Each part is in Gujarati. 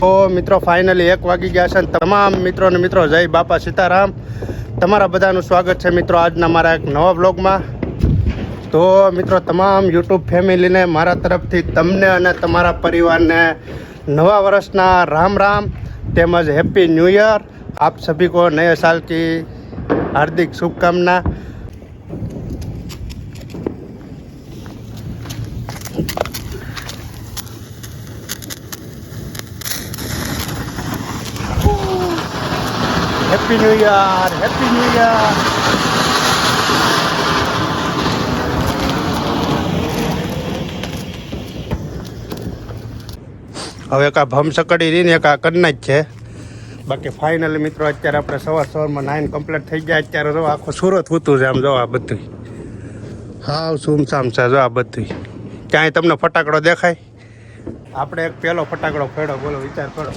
તો મિત્રો ફાઇનલી એક વાગી ગયા છે તમામ મિત્રોને મિત્રો, જય બાપા સીતારામ. તમારા બધાનું સ્વાગત છે મિત્રો આજના મારા એક નવા બ્લોગમાં તો મિત્રો, તમામ યુટ્યુબ ફેમિલીને મારા તરફથી, તમને અને તમારા પરિવારને નવા વર્ષના રામ રામ તેમજ હેપી ન્યૂ યર આપ સભી કો નયે સાલથી હાર્દિક શુભકામના. Happy new year happy new year હવે કા ભમસકડી રહીને એક આ કરના જ છે. બાકી ફાઇનલી મિત્રો, અત્યારે આપણે સવાર સવારમાં નાઇન કમ્પ્લીટ થઈ ગયા. અત્યારે જો આખું સુરત હોતું છે આમ જો આ બધું હાવ સુમસામ છે જો આ બધું ક્યાંય તમને ફટાકડો દેખાય? આપણે એક પહેલો ફટાકડો ફેડો, બોલો, વિચાર કરો.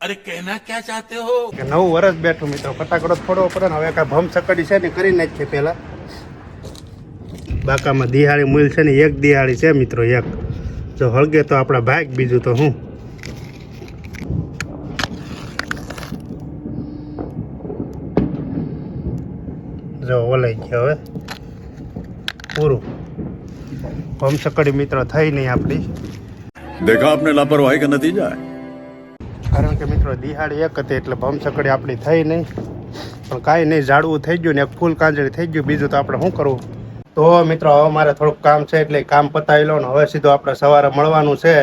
અરે કહેના ક્યાં ચાહતે હો? કે નવ વર્ષ બેઠું મિત્રો. ફટાકડો થોડો પડે હવે કાંઈ ભમ સકડી છે ને કરી નાખ છે પહેલાં. બાકામાં દિહાળી મૂલ છે ને એક દિહાળી છે મિત્રો એક. જો હળગે તો આપણા ભાગ બીજું તો હું? જો ઓલાઈ ગયો હવે. પૂરું. ભમ સકડી મિત્રો થઈ નહીં આપણી. દેખા આપને લાપરવાહી કે નથી જાય કારણ કે મિત્રો દિહાળી એક હતી એટલે ભમસકડી આપણી થઈ નહીં. પણ કાંઈ નહીં, ઝાડવું થઈ ગયું ને એક ફૂલ કાંજળી થઈ ગયું. બીજું તો આપણે શું કરવું? તો મિત્રો, હવે મારે થોડુંક કામ છે એટલે કામ પતાવી લો ને હવે સીધું આપણે સવારે મળવાનું છે.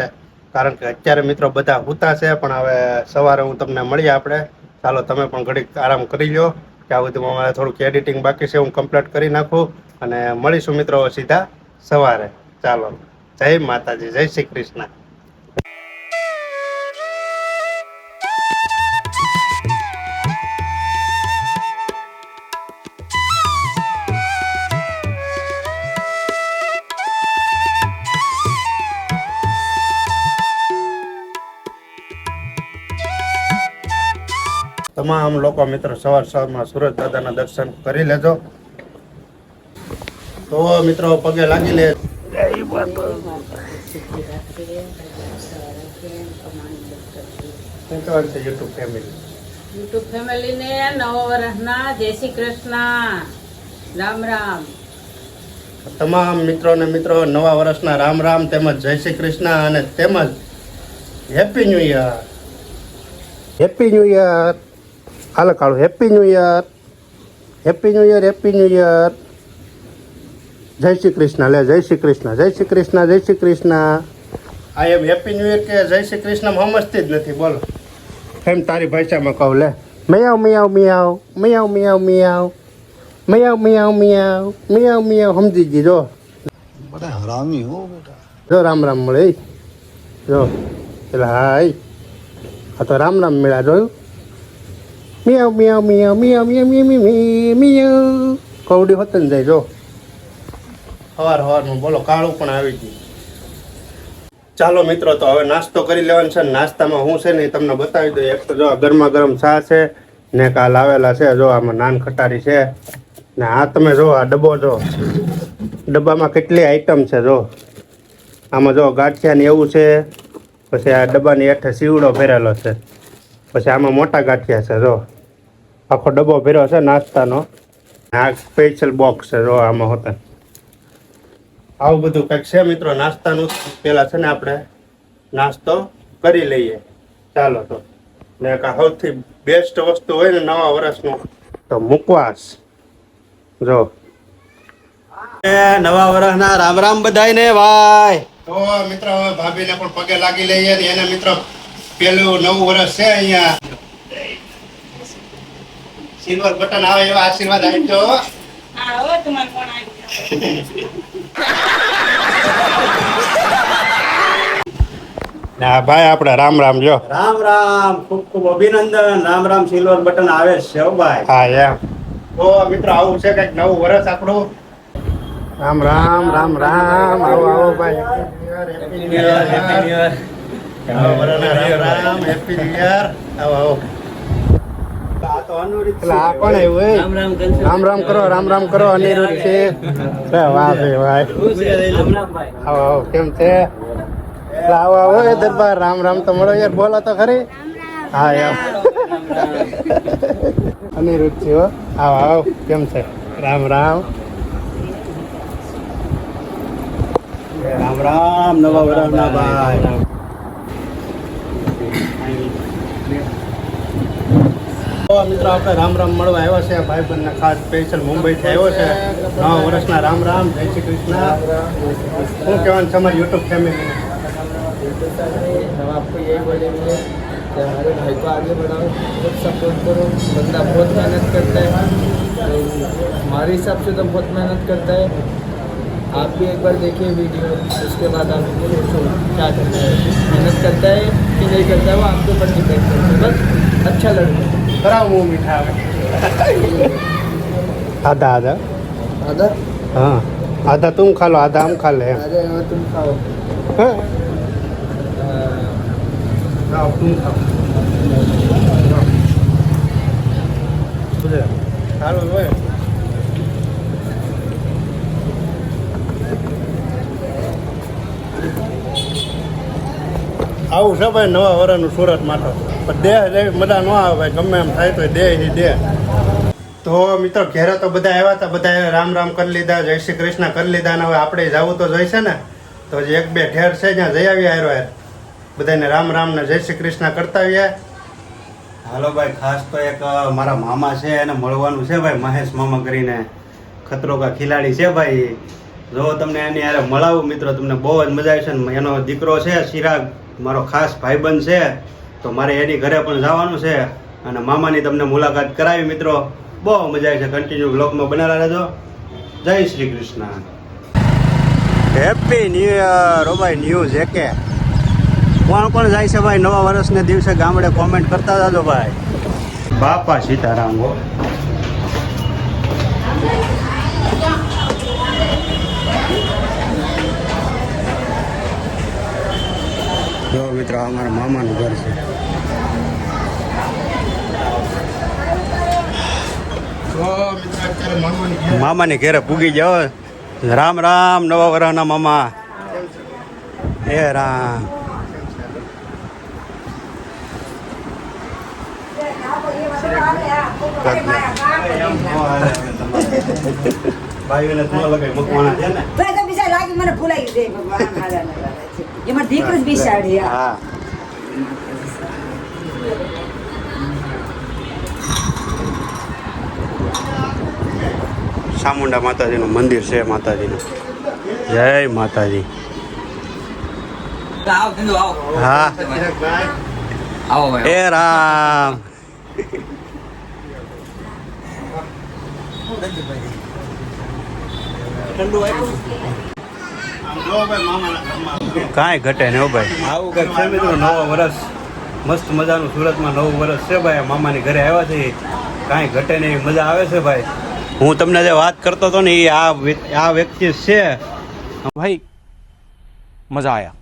કારણ કે અત્યારે મિત્રો બધા હૂતા છે, પણ હવે સવારે હું તમને મળીએ આપણે. ચાલો, તમે પણ ઘડીક આરામ કરી લો કે આ બધું મારે થોડુંક એડિટિંગ બાકી છે, હું કમ્પ્લીટ કરી નાખું. અને મળીશું મિત્રો સીધા સવારે. ચાલો, જય માતાજી, જય શ્રી કૃષ્ણ. તમામ લોકો મિત્રો સવાર સવારમાં સુરત દાદાના દર્શન કરી લેજો. તો મિત્રો પગે લાગી લે. YouTube family? યુટ્યુબ ફેમિલીને નવા વર્ષના જય શ્રી કૃષ્ણ. રામ રામ. તમામ મિત્રો ને મિત્રો નવા વર્ષના રામ રામ તેમજ જય શ્રી કૃષ્ણ અને તેમજ happy new year happy new year હાલો કાળું happy new year happy new year happy new year જય શ્રી કૃષ્ણ લે જય શ્રી કૃષ્ણ જય શ્રી કૃષ્ણ જય Shri Krishna I am happy new year કે જય શ્રી કૃષ્ણ સમજતી જ નથી બોલો. એમ તારી ભાષામાં કહું લે. મિયાવ મિયાવ મિયાવ મિયાવ મિયાવ મિયાવ મિયાવ મિયાવ મિયાવ મિયાવ મિયાવ સમજી ગઈ જો. બધા હરામી હો બેટા. જો રામ રામ મળે જો એટલે હાય આ તો રામ રામ મેળા જોયું? મિયાવ મિયાવ મિયાવ મિયાવ મિયાવ મિયાવ મિયાવ મિયાવ કવડી હોત ને જાય, જો. સવાર બોલો, કાળું પણ આવી ગયું. ચાલો મિત્રો, તો હવે નાસ્તો કરી લેવાનો છે. નાસ્તામાં હું છે ને તમને બતાવી દઉં. એક તો જો આ ગરમા ગરમ ચા છે ને કાલ આવેલા છે. જો આમાં નાન ખટારી છે. ને આ તમે જો, આ ડબ્બો જો. ડબ્બામાં કેટલી આઈટમ છે, જો. આમાં જો ગાંઠિયાની એવું છે. પછી આ ડબ્બાની હેઠે સીવડો ભરેલો છે. પછી આમાં મોટા ગાંઠિયા છે, જો. આખો ડબ્બો ભર્યો છે નાસ્તાનો. આ સ્પેશિયલ બોક્સ છે જો આમાં હોતા. આવું બધું કંઈક છે મિત્રો નાસ્તાનું પેલા છે ને આપણે નાસ્તો કરી લઈએ. ચાલો તો. ને સૌથી બેસ્ટ વસ્તુ હોય ને નવા વર્ષનું તો મુકવાસ. જો. નવા વર્ષના રામ રામ બધાયને ભાઈ. તો મિત્રો હવે ભાભીને પણ પગે લાગી લઈએ ને એને મિત્રો પેલું નવું વર્ષ છે અહીંયા. સિલ્વર બટન આવે એવા આશીર્વાદ આપજો ના ભાઈ આપણે રામ રામ જો. રામ રામ ખૂબ ખૂબ અભિનંદન. રામ રામ સિલ્વર બટન આવે છે હો ભાઈ. હા એમ. તો મિત્રો આવું છે કંઈક નવું વર્ષ આપણું. રામ રામ રામ રામ. આવો આવો ભાઈ. Happy new year happy new year Ram Ram happy new year આવો આવો. એટલે આ કોણ આવ્યું રામ રામ કરો રામ રામ કરો અનિરુદ્ધ છે. વાહ ભાઈ. વાહ આવો આવો કેમ છે? આવો આવો એ દરબાર રામ રામ તો મળો યાર બોલો તો ખરી. હા યાર અનિરુદ્ધ છે હો. આવો આવો કેમ છે? રામ રામ. રામ રામ નવા વરસના ભાઈ. મિત્રો આપણે રામ રામ મળવા આવ્યા છે ભાઈ બંને ખાસ સ્પેશિયલ મુંબઈથી આવ્યો છે નવા વર્ષના રામ રામ જય શ્રી કૃષ્ણ શું કહેવાનું છે અમારી યુટ્યુબ ફેમિલી हम आपको यही बोलेंगे कि हमारे भाई को आगे बढ़ाओ बहुत सपोर्ट करो बंदा बहुत मेहनत करता है तो हमारे हिसाब से तो बहुत मेहनत करता है आप भी एक बार देखिए वीडियो उसके बाद आप सोचो क्या करना है मेहनत करता है कि नहीं करता है वो आपके ऊपर डिपेंड करता है बस अच्छा लड़का ખરાબ હું મીઠા આવે આધા આધા आधा हाँ आधा तुम खा लो आधा हम खा ले अरे हाँ तुम खाओ हाँ, हाँ, खाओ तुम खाओ बुझे સારું હોય આવું છે ભાઈ નવા વરાનું સુરત માટો પણ દેહ જેવી મજા ન આવે ભાઈ ગમે એમ થાય તો દેહ ઈ દેહ તો મિત્રો ઘેરે તો બધા આવ્યા હતા બધા રામ રામ કરી લીધા જય શ્રી કૃષ્ણ કરી લીધા અને હવે આપણે જવું તો જોઈશે ને? તો હજી એક બે ઠેર છે ત્યાં જઈ આવ્યા હારો યાર બધાને રામ રામ ને જય શ્રી કૃષ્ણ કરતા આવ્યા હાલો ભાઈ ખાસ તો એક મારા મામા છે એને મળવાનું છે ભાઈ મહેશ મામા કરીને. ખતરો કા ખિલાડી છે ભાઈ. જો તમને એની યારે મળાવું મિત્રો તમને બહુ જ મજા આવશે એનો દીકરો છે ચિરાગ મારો ખાસ ભાઈબંધ છે. તો મારે એની ઘરે પણ જવાનું છે અને મામાની તમને મુલાકાત કરાવી મિત્રો. બહુ મજા આવી છે. કન્ટિન્યુ બ્લોગમાં બનાવેલા રહેજો. જય Shri Krishna. Happy new year ઓ ભાઈ ન્યૂઝ જેકે કોણ કોણ જાય છે ભાઈ? નવા વર્ષને દિવસે ગામડે કોમેન્ટ કરતા જાજો ભાઈ. બાપા સીતારામ, હો. જો મિત્રો અમારા મામાનું ઘર છે. મામાની ઘેરે પૂગી જાઓ રામ રામ નવા વરાના મામા. એ રામ. ભાઈઓને ન લગાય મકવાના છે ને? ભાઈ તો બિચાર લાગી મને ભૂલાઈ ગયું ભગવાન. એમાં દીકરો જ બિસાડી આ. હા ચામુંડા માતાજીનું મંદિર છે માતાજીનું જય માતાજી આવો ધંધો આવો હા આવો ભાઈ એ રામ કાંઈ ઘટે ને હો ભાઈ. આવું કંઈક છે મિત્રો નવો વર્ષ મસ્ત મજાનું સુરતમાં નવું વર્ષ છે ભાઈ. મામાની ઘરે આવ્યા છે. કાંઈ ઘટે ને મજા આવે છે ભાઈ. હું તમને જે વાત કરતો હતો ને એ આ આ વ્યક્તિ છે. ભાઈ મજા આવ્યા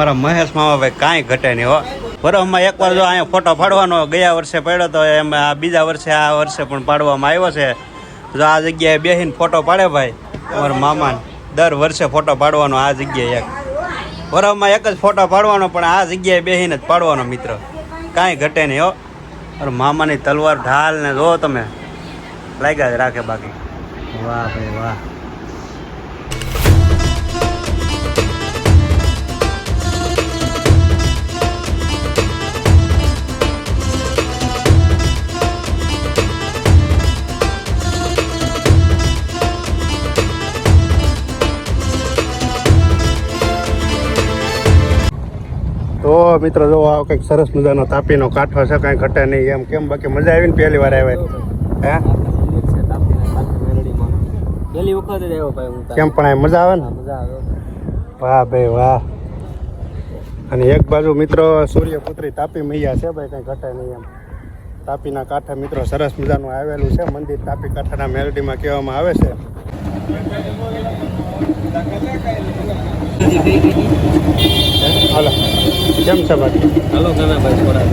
મારા મહેશ મામા ભાઈ કાંઈ ઘટે નહીં હો. બરાબરમાં એકવાર જો અહીંયા ફોટો પાડવાનો ગયા વર્ષે પડ્યો તો એમ આ બીજા વર્ષે આ વર્ષે પણ પાડવામાં આવ્યો છે. જો આ જગ્યાએ બેસીને ફોટો પાડે ભાઈ અમારા મામાને. દર વર્ષે ફોટો પાડવાનો આ જગ્યાએ એક. વરફમાં એક જ ફોટો પાડવાનો, પણ આ જગ્યાએ બેસીને જ પાડવાનો મિત્ર. કાંઈ ઘટે નહીં, હો. અરે મામાની તલવાર ઢાલ ને જો તમે. લાગ્યા જ રાખે બાકી. વાહ ભાઈ વાહ. તો મિત્રો જો આ કંઈક સરસ મજાનો તાપીનો કાંઠો છે કાંઈ ઘટે નહીં એમ કેમ? બાકી મજા આવી ને પહેલી વાર આવ્યા હે? પહેલી વખત જ આવ્યો ભાઈ હું કેમ પણ આ મજા આવે ને? મજા આવે. વાહ ભાઈ વાહ. અને એક બાજુ મિત્રો સૂર્યપુત્રી તાપી મૈયા છે ભાઈ કંઈ ઘટે નહીં એમ. તાપીના કાંઠે મિત્રો સરસ મજાનું આવેલું છે મંદિર તાપી કાંઠાના મેલડીમાં કહેવામાં આવે છે. હાલો. કેમ છે બાકી હાલો કાના ભાઈ થોડા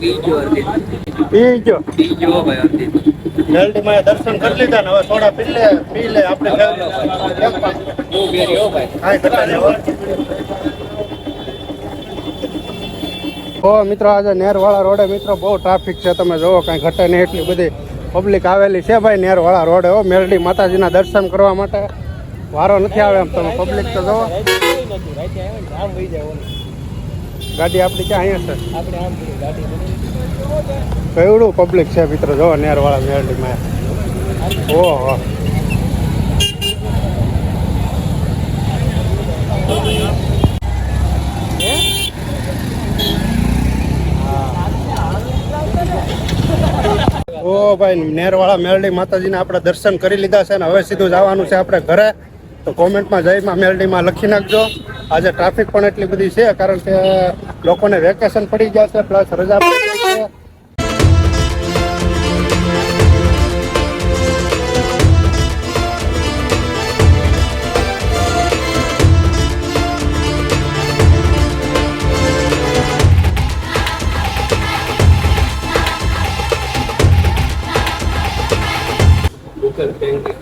બીજો પી બીજો ભાઈ અર્ધિત મેલડીમાં દર્શન કરી લીધા ને હવે થોડા પી લે પી લે આપણે કેમ? બહુ બેરી હો ભાઈ. કાંઈ કરતા નહીં ઓ મિત્રો આજે નેરવાળા રોડે મિત્રો બહુ ટ્રાફિક છે. તમે જોવો કાંઈ ઘટે નહીં એટલી બધી પબ્લિક આવેલી છે ભાઈ નેરવાળા રોડે હો. મેરડી માતાજીના દર્શન કરવા માટે વારો નથી આવે એમ તમે પબ્લિક તો જોવો ગાડી આપણી ક્યાં અહીંયા છે? કેવડું પબ્લિક છે મિત્રો જોવો નેરવાળા મેરડીમાં. ઓહો. ઓ ભાઈ નેરવાળા મેરડી માતાજીને આપણે દર્શન કરી લીધા છે ને હવે સીધું જવાનું છે આપણે ઘરે. તો કોમેન્ટમાં જઈમાં મેલડીમાં લખી નાખજો. આજે ટ્રાફિક પણ એટલી બધી છે, કારણ કે લોકોને વેકેશન પડી ગયા છે પ્લસ રજા પડી છે.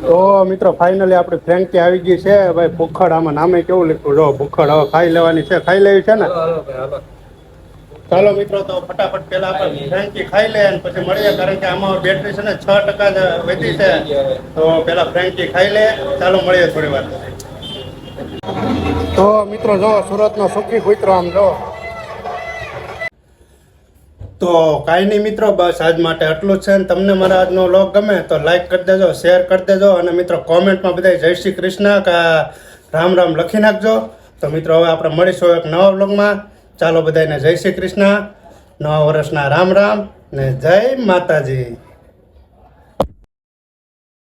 તો મિત્રો ફાઇનલી આપણી ફ્રેન્કી આવી ગઈ છે? ભાઈ ભૂખડ આમાં નામે કેવું લખ્યું? જો ભૂખડ હવે ખાઈ લેવાની છે ખાઈ લેવી છે ને? ચાલો મિત્રો તો ફટાફટ પેલા આપણે ફ્રેન્કી ખાઈ લે અને પછી મળીએ કારણ કે આમાં બેટરી છે ને છ ટકા જ વધી છે. તો પેલા ફ્રેન્કી ખાઈ લે ચાલો મળીએ થોડી વાર તો મિત્રો જો સુરતનો સુખી કૂતરો આમ જો. તો કાંઈ નહીં મિત્રો, બસ આજ માટે આટલું જ છે ને તમને મારા આજનો વ્લોગ ગમે તો લાઈક કરી દેજો શેર કરી દેજો અને મિત્રો કોમેન્ટમાં બધા જય શ્રી કૃષ્ણ કે રામ રામ લખી નાખજો. તો મિત્રો, હવે આપણે મળીશું એક નવા વ્લોગમાં ચાલો બધાને જય શ્રી કૃષ્ણ. નવા વર્ષના રામ રામ ને જય માતાજી.